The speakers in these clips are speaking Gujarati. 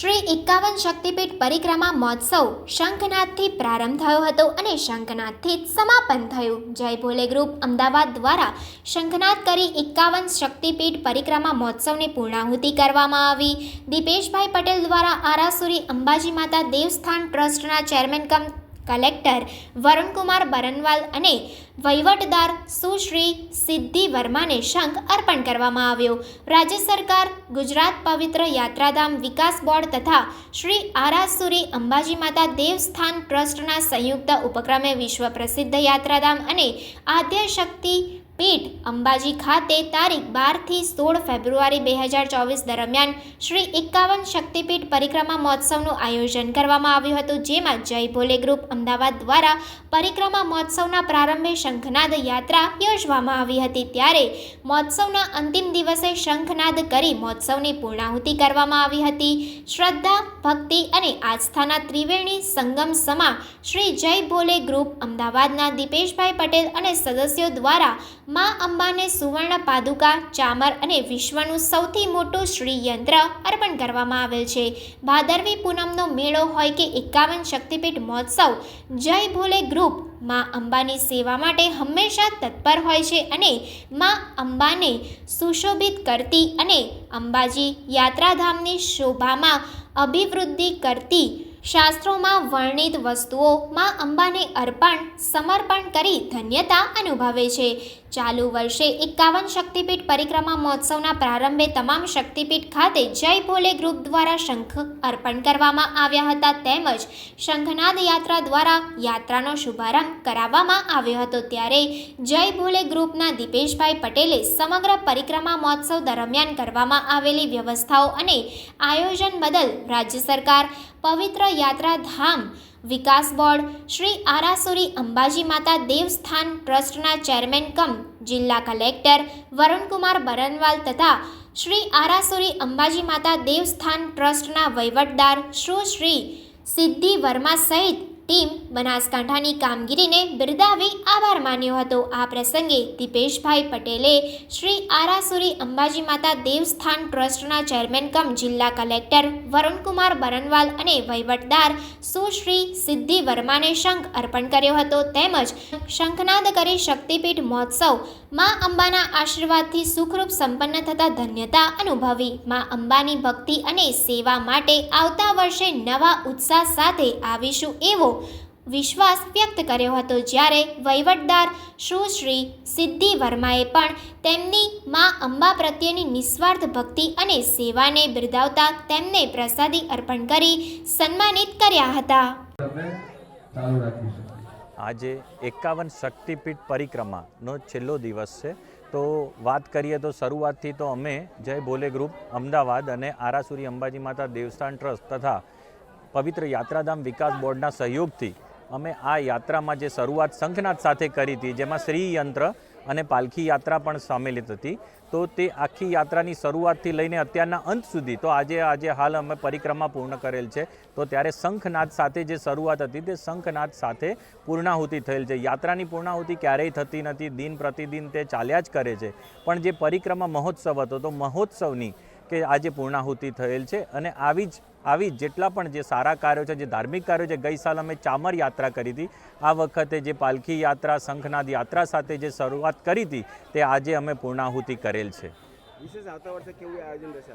શ્રી એકાવન શક્તિપીઠ પરિક્રમા મહોત્સવ શંખનાથથી પ્રારંભ થયો હતો અને શંખનાથથી જ સમાપન થયું. જય ભોલે ગ્રુપ અમદાવાદ દ્વારા શંખનાથ કરી એકાવન શક્તિપીઠ પરિક્રમા મહોત્સવની પૂર્ણાહુતિ કરવામાં આવી. દીપેશભાઈ પટેલ દ્વારા આરાસુરી અંબાજી માતા દેવસ્થાન ટ્રસ્ટના chairman cum collector Varunkumar Barnwal અને વહીવટદાર સુશ્રી સિદ્ધિ વર્માને શંખ અર્પણ કરવામાં આવ્યો. રાજ્ય સરકાર, ગુજરાત પવિત્ર યાત્રાધામ વિકાસ બોર્ડ તથા શ્રી આરાસુરી અંબાજી માતા દેવસ્થાન ટ્રસ્ટના સંયુક્ત ઉપક્રમે વિશ્વ પ્રસિદ્ધ યાત્રાધામ અને આદ્ય શક્તિ પીઠ અંબાજી ખાતે તારીખ બારથી સોળ ફેબ્રુઆરી બે હજાર ચોવીસ દરમિયાન શ્રી એકાવન શક્તિપીઠ પરિક્રમા મહોત્સવનું આયોજન કરવામાં આવ્યું હતું, જેમાં જય ભોલે ગ્રુપ અમદાવાદ દ્વારા પરિક્રમા મહોત્સવના પ્રારંભે શંખનાદ યાત્રા યોજવામાં આવી હતી. ત્યારે મહોત્સવના અંતિમ દિવસે શંખનાદ કરી મહોત્સવની પૂર્ણાહુતિ કરવામાં આવી હતી. શ્રદ્ધા, ભક્તિ અને આસ્થાના ત્રિવેણી સંગમ સમા શ્રી જય ભોલે ગ્રુપ અમદાવાદના દીપેશભાઈ પટેલ અને સદસ્યો દ્વારા મા અંબાને સુવર્ણ પાદુકા, ચામર અને વિશ્વનું સૌથી મોટું શ્રીયંત્ર અર્પણ કરવામાં આવેલ છે. ભાદરવી પૂનમનો મેળો હોય કે એકાવન શક્તિપીઠ મહોત્સવ, જય ભોલે ગ્રુપ, મા અંબાની સેવા માટે હંમેશા તત્પર હોય છે અને મા અંબાને સુશોભિત કરતી અને અંબાજી યાત્રાધામની શોભામાં અભિવૃદ્ધિ કરતી શાસ્ત્રોમાં વર્ણિત વસ્તુઓ માં અંબાને અર્પણ, સમર્પણ કરી ધન્યતા અનુભવે છે. ચાલુ વર્ષે એકાવન શક્તિપીઠ પરિક્રમા મહોત્સવના પ્રારંભે તમામ શક્તિપીઠ ખાતે જય ભોલે ગ્રુપ દ્વારા શંખ અર્પણ કરવામાં આવ્યા હતા. તેમજ શંખનાદ યાત્રા દ્વારા યાત્રાનો શુભારંભ કરાવવામાં આવ્યો હતો. ત્યારે જય ભોલે ગ્રુપના દીપેશભાઈ પટેલે સમગ્ર પરિક્રમા મહોત્સવ દરમિયાન કરવામાં આવેલી વ્યવસ્થાઓ અને આયોજન બદલ રાજ્ય સરકાર પવિત્ર યાત્રાધામ વિકાસ બોર્ડ શ્રી આરાસુરી અંબાજી માતા દેવસ્થાન ટ્રસ્ટના ચેરમેન કમ જિલ્લા કલેક્ટર વરુણકુમાર બરનવાલ તથા શ્રી આરાસુરી અંબાજી માતા દેવસ્થાન ટ્રસ્ટના વહીવટદાર સુશ્રી સિદ્ધિ વર્મા સહિત ટીમ બનાસકાંઠાની કામગીરીને બિરદાવી આભાર માન્યો હતો. આ પ્રસંગે દિપેશભાઈ પટેલે શ્રી આરાસુરી અંબાજી માતા દેવસ્થાન ટ્રસ્ટના ચેરમેન કમ જિલ્લા કલેક્ટર વરુણકુમાર બરનવાલ અને વહીવટદાર સુશ્રી સિદ્ધિ વર્માને શંખ અર્પણ કર્યો હતો. તેમજ શંખનાદ કરી શક્તિપીઠ મહોત્સવ મા અંબાના આશીર્વાદથી સુખરૂપ સંપન્ન થતા ધન્યતા અનુભવી. મા અંબાની ભક્તિ અને સેવા માટે આવતા વર્ષે નવા ઉત્સાહ સાથે આવીશું એવો વિશ્વાસ વ્યક્ત કર્યો હતો જ્યારે વહીવટદાર સુશ્રી સિદ્ધિ વર્માએ પણ તેમની મા અંબા પ્રત્યેની નિસ્વાર્થ ભક્તિ અને સેવાને બિરદાવતા તેમને પ્રસાદી અર્પણ કરી સન્માનિત કર્યા હતા. આજે એકાવન શક્તિપીઠ પરિક્રમાનો છેલ્લો દિવસ છે. તો વાત કરીએ તો શરૂઆતથી તો અમે જય ભોલે ગ્રુપ અમદાવાદ અને આરાસુરી અંબાજી માતા દેવસ્થાન ટ્રસ્ટ તથા પવિત્ર યાત્રાધામ વિકાસ બોર્ડના સહયોગથી અમે આ યાત્રામાં જે શરૂઆત શંખનાથ સાથે કરી હતી, જેમાં શ્રી યંત્ર અને પાલખી યાત્રા પણ સામેલિત હતી, તો તે આખી યાત્રાની શરૂઆતથી લઈને અત્યારના અંત સુધી, તો આજે આજે હાલ અમે પરિક્રમા પૂર્ણ કરેલ છે, તો ત્યારે શંખનાદ સાથે જે શરૂઆત હતી, તે શંખનાદ સાથે પૂર્ણાહુતિ થયેલ છે. યાત્રાની પૂર્ણાહુતિ ક્યારેય થતી નથી, દિન પ્રતિદિન તે ચાલ્યા જ કરે છે. પણ જે પરિક્રમા મહોત્સવ હતો, તો મહોત્સવની કે આજે પૂર્ણાહુતિ થયેલ છે અને આવી જ આવી જેટલા પણ જે સારા કાર્યો છે જે ધાર્મિક કાર્યો છે ગઈ સાલ અમે ચામર યાત્રા કરી હતી. આ વખતે જે પાલખી યાત્રા શંખનાદ યાત્રા સાથે જે શરૂઆત કરી હતી તે આજે અમે પૂર્ણાહુતિ કરેલ છે. વિશેષ આવતા વર્ષે કેવું આયોજન રહેશે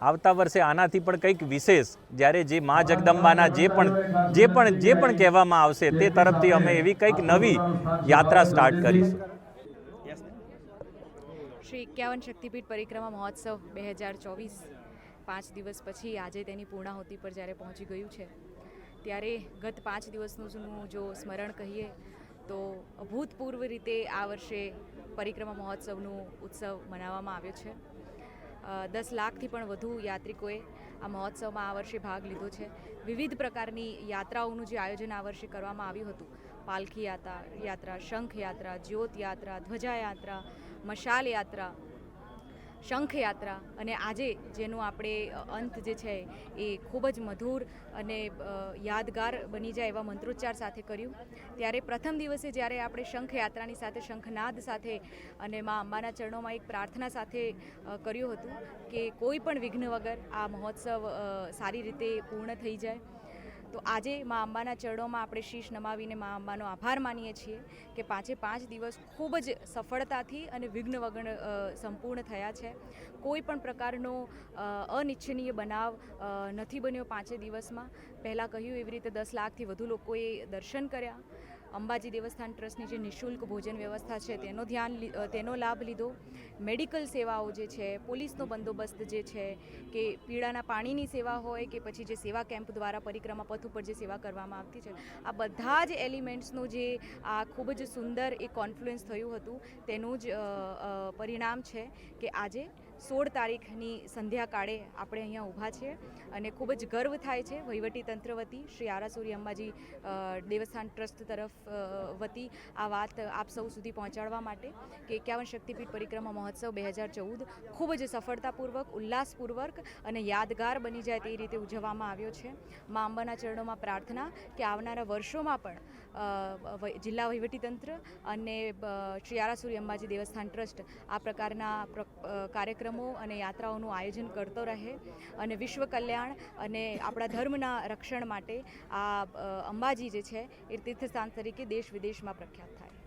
આવતા વર્ષે આનાથી પણ કંઈક વિશેષ જ્યારે જે મા જગદંબાના જે પણ જે પણ જે પણ કહેવામાં આવશે તે તરફથી અમે એવી કંઈક નવી યાત્રા સ્ટાર્ટ કરીશું. શ્રી એકાવન શક્તિપીઠ પરિક્રમા મહોત્સવ બે હજાર ચોવીસ. પાંચ દિવસ પછી આજે તેની પૂર્ણાહુતિ પર જ્યારે પહોંચી ગયું છે, ત્યારે ગત પાંચ દિવસનું જો સ્મરણ કહીએ, તો અભૂતપૂર્વ રીતે આ વર્ષે પરિક્રમા મહોત્સવનું ઉત્સવ મનાવવામાં આવ્યો છે. દસ લાખથી પણ વધુ યાત્રિકોએ આ મહોત્સવમાં આ વર્ષે ભાગ લીધો છે. વિવિધ પ્રકારની યાત્રાઓનું જે આયોજન આ વર્ષે કરવામાં આવ્યું હતું. પાલખી યાત્રા યાત્રા શંખ યાત્રા જ્યોત યાત્રા, ધ્વજા યાત્રા, મશાલ યાત્રા શંખયાત્રા અને આજે જેનું આપણે અંત જે છે એ ખૂબ જ મધુર અને યાદગાર બની જાય એવા મંત્રોચ્ચાર સાથે કર્યું. ત્યારે પ્રથમ દિવસે જ્યારે આપણે શંખયાત્રાની સાથે, શંખનાદ સાથે અને મા અંબાના ચરણોમાં એક પ્રાર્થના સાથે કર્યું હતું કે કોઈ પણ વિઘ્ન વગર આ મહોત્સવ સારી રીતે પૂર્ણ થઈ જાય. તો આજે મા અંબાના ચરણોમાં આપણે શીશ નમાવીને મા અંબાનો આભાર માનીએ છીએ કે પાંચે પાંચ દિવસ ખૂબ જ સફળતાથી અને વિઘ્ન વગણ સંપૂર્ણ થયા છે. કોઈ પણ પ્રકારનો અનિચ્છનીય બનાવ નથી બન્યો પાંચે દિવસમાં. પહેલાં કહ્યું એવી રીતે દસ લાખથી વધુ લોકોએ દર્શન કર્યા. અંબાજી દેવસ્થાન ટ્રસ્ટની જે નિઃશુલ્ક ભોજન વ્યવસ્થા છે, તેનો ધ્યાન તેનો લાભ લીધો. મેડિકલ સેવાઓ જે છે, પોલીસનો બંદોબસ્ત જે છે, કે પીડાના પાણીની સેવા હોય કે પછી જે સેવા કેમ્પ દ્વારા પરિક્રમા પથ ઉપર જે સેવા કરવામાં આવતી છે, આ બધા જ એલિમેન્ટ્સનું જે આ ખૂબ જ સુંદર એક કોન્ફ્લુએન્સ થયું હતું, તેનું જ પરિણામ છે કે આજે સોળ તારીખની સંધ્યાકાળે આપણે અહીંયા ઊભા છીએ અને ખૂબ જ ગર્વ થાય છે વહીવટી તંત્ર વતી, શ્રી આરાસુરી અંબાજી દેવસ્થાન ટ્રસ્ટ તરફ વતી આ વાત આપ સૌ સુધી પહોંચાડવા માટે કે એકાવન શક્તિપીઠ પરિક્રમા મહોત્સવ બે હજાર ચૌદ ખૂબ જ સફળતાપૂર્વક, ઉલ્લાસપૂર્વક અને યાદગાર બની જાય તે રીતે ઉજવવામાં આવ્યો છે. મા અંબાના ચરણોમાં પ્રાર્થના કે આવનારા વર્ષોમાં પણ જિલ્લા વહીવટીતંત્ર અને શ્રી આરાસુરી અંબાજી દેવસ્થાન ટ્રસ્ટ આ પ્રકારના પ્ર- કાર્યક્રમો અને યાત્રાઓનું આયોજન કરતો રહે અને વિશ્વ કલ્યાણ અને આપણા ધર્મના રક્ષણ માટે આ અંબાજી જે છે એ તીર્થસ્થાન તરીકે દેશ વિદેશમાં પ્રખ્યાત થાય.